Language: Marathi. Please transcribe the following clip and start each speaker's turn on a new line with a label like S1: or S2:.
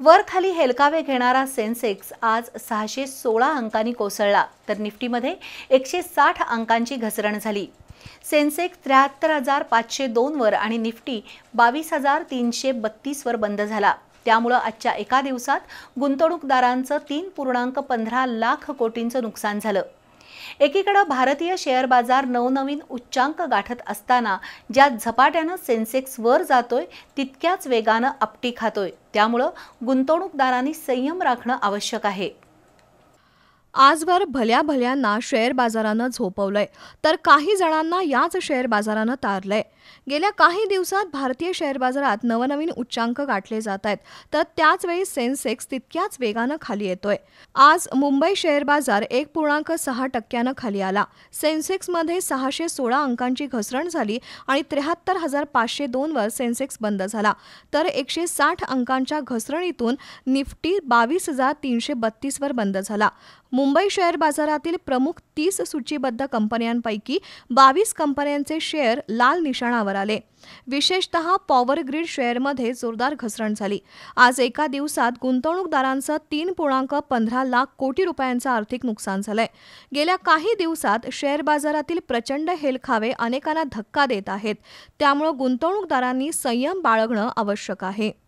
S1: वर खाली हेलकावे घेणारा सेन्सेक्स आज सहाशे सोळा अंकांनी कोसळला तर निफ्टीमध्ये एकशे साठ अंकांची घसरण झाली. सेन्सेक्स त्र्याहत्तर हजार पाचशे दोनवर आणि निफ्टी बावीस हजार तीनशे बत्तीसवर बंद झाला. त्यामुळं आजच्या एका दिवसात गुंतवणूकदारांचं तीन पूर्णांक पंधरा लाख कोटींचं नुकसान झालं. एकीकडे भारतीय शेअर बाजार नवनवीन उच्चांक गाठत असताना ज्या झपाट्यानं सेन्सेक्स वर जातोय तितक्याच वेगानं आपटी खातोय. त्यामुळं गुंतवणूकदारांनी संयम राखणं आवश्यक आहे.
S2: आजवर भल्या भल्यांना शेअर बाजारानं झोपवलंय. तर काही जणांना याच शेअर बाजारानं तारलंय. गेल्या काही दिवसात भारतीय शेअर बाजारात नवनवीन उच्चांक गाठले जात आहेत. तर त्याचवेळी सेन्सेक्स तितक्याच वेगानं खाली येतोय. आज मुंबई शेअर बाजार एक पूर्णांक सहा टक्क्यानं खाली आला. सेन्सेक्समध्ये सहाशे सोळा अंकांची घसरण झाली आणि त्र्याहत्तर हजार पाचशे दोनवर सेन्सेक्स बंद झाला. तर एकशे साठ अंकांच्या घसरणीतून निफ्टी बावीस हजार तीनशे बत्तीसवर बंद झाला. मुंबई शेअर बाजारातील प्रमुख तीस सूचीबद्ध कंपन्यांपैकी बावीस कंपन्यांचे शेअर लाल निशाणावर आले. विशेषतः पॉवर ग्रीड शेअरमध्ये जोरदार घसरण झाली. आज एका दिवसात गुंतवणूकदारांचं तीन पूर्णांक पंधरा लाख कोटी रुपयांचं आर्थिक नुकसान झालंय. गेल्या काही दिवसात शेअर बाजारातील प्रचंड हेलखावे अनेकांना धक्का देत आहेत. त्यामुळे गुंतवणूकदारांनी संयम बाळगणं आवश्यक आहे.